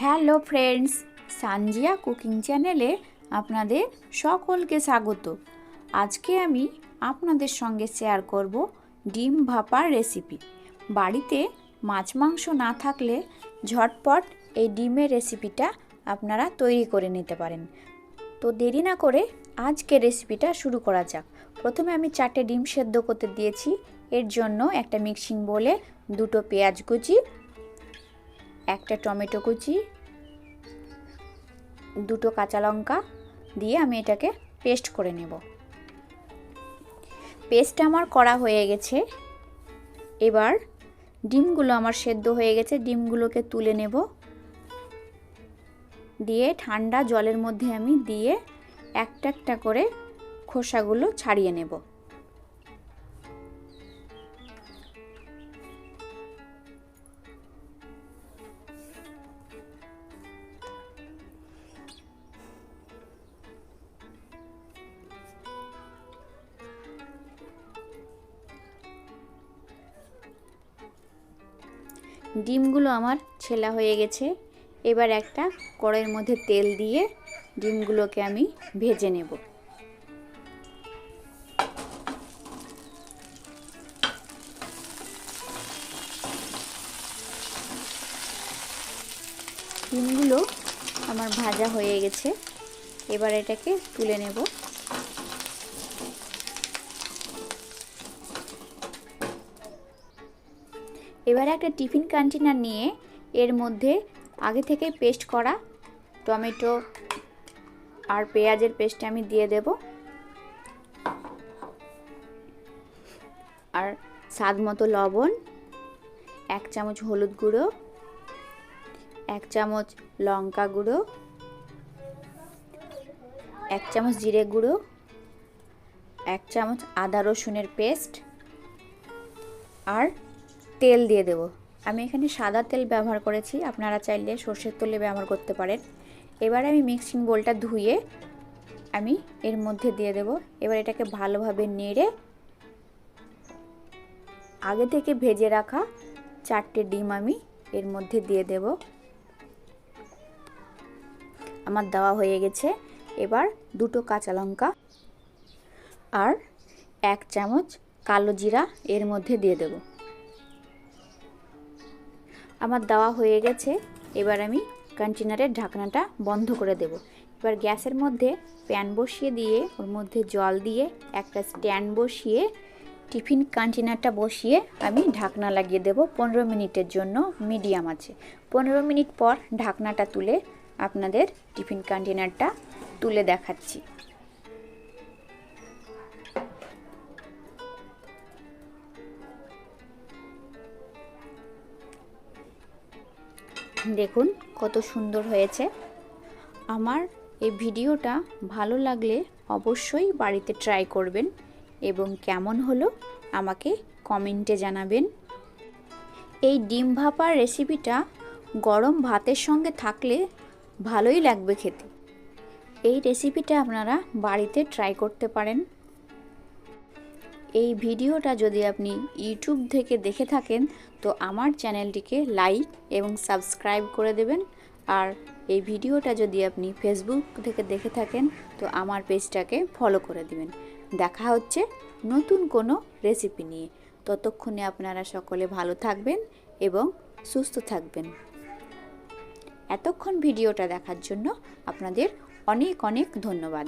Hello friends, Sanjia cooking চ্যানেলে আপনাদের সকলকে স্বাগত। আজকে আমি আপনাদের সঙ্গে শেয়ার করব ডিম ভাপার রেসিপি। বাড়িতে মাছ মাংস না থাকলে ঝটপট এই ডিমের রেসিপিটা আপনারা তৈরি করে নিতে পারেন। তো দেরি না করে আজকে রেসিপিটা শুরু করা যাক। প্রথমে আমি চারটে ডিম সেদ্ধ করতে দিয়েছি। এর জন্য একটা মিক্সিং বলে দুটো পেঁয়াজ কুচি একটা টমেটো কুচি, দুটো কাঁচা লঙ্কা দিয়ে আমি এটাকে পেস্ট করে নেব। পেস্ট আমার করা হয়ে গেছে। এবার ডিমগুলো আমার সেদ্ধ হয়ে গেছে, ডিমগুলোকে তুলে নেব। দিয়ে ঠান্ডা জলের মধ্যে আমি দিয়ে একটা একটা করে খোসাগুলো ছাড়িয়ে নেব। ডিমগুলো আমার ছেলা হয়ে গেছে। এবার একটা কড়াইয়ের মধ্যে তেল দিয়ে ডিমগুলোকে আমি ভেজে নেব। ডিমগুলো আমার ভাজা হয়ে গেছে। এবার এটাকে তুলে নেব। এবারে একটা টিফিন কন্টেনার নিয়ে এর মধ্যে আগে থেকে পেস্ট করা টমেটো আর পেঁয়াজের পেস্ট আমি দিয়ে দেব। আর স্বাদ মতো লবণ, এক চামচ হলুদ গুঁড়ো, এক চামচ লঙ্কা গুঁড়ো, এক চামচ জিরে গুঁড়ো, এক চামচ আদা রসুনের পেস্ট আর তেল দিয়ে দেব। আমি এখানে সাদা তেল ব্যবহার করেছি, আপনারা চাইলে সর্ষের তেলে ব্যবহার করতে পারেন। এবার আমি মিক্সিং বোলটা ধুয়ে আমি এর মধ্যে দিয়ে দেব। এবার এটাকে ভালোভাবে নেড়ে আগে থেকে ভেজে রাখা চারটে ডিম আমি এর মধ্যে দিয়ে দেব। আমার দেওয়া হয়ে গেছে। এবার দুটো কাঁচা লঙ্কা আর এক চামচ কালো জিরা এর মধ্যে দিয়ে দেবো। আমার দেওয়া হয়ে গেছে। এবার আমি কন্টেনারের ঢাকনাটা বন্ধ করে দেব। এবার গ্যাসের মধ্যে প্যান বসিয়ে দিয়ে, ওর মধ্যে জল দিয়ে একটা স্ট্যান্ড বসিয়ে, টিফিন কন্টেনারটা বসিয়ে আমি ঢাকনা লাগিয়ে দেব পনেরো মিনিটের জন্য মিডিয়াম আছে। পনেরো মিনিট পর ঢাকনাটা তুলে আপনাদের টিফিন কন্টেনারটা তুলে দেখাচ্ছি। দেখুন কত সুন্দর হয়েছে। আমার এই ভিডিওটা ভালো লাগলে অবশ্যই বাড়িতে ট্রাই করবেন এবং কেমন হলো আমাকে কমেন্টে জানাবেন। এই ডিম ভাপার রেসিপিটা গরম ভাতের সঙ্গে থাকলে ভালোই লাগবে খেতে। এই রেসিপিটা আপনারা বাড়িতে ট্রাই করতে পারেন। এই ভিডিওটা যদি আপনি ইউটিউব থেকে দেখে থাকেন, তো আমার চ্যানেলটিকে লাইক এবং সাবস্ক্রাইব করে দেবেন। আর এই ভিডিওটা যদি আপনি ফেসবুক থেকে দেখে থাকেন, তো আমার পেজটাকে ফলো করে দিবেন। দেখা হচ্ছে নতুন কোনো রেসিপি নিয়ে। ততক্ষণে আপনারা সকলে ভালো থাকবেন এবং সুস্থ থাকবেন। এতক্ষণ ভিডিওটা দেখার জন্য আপনাদের অনেক অনেক ধন্যবাদ।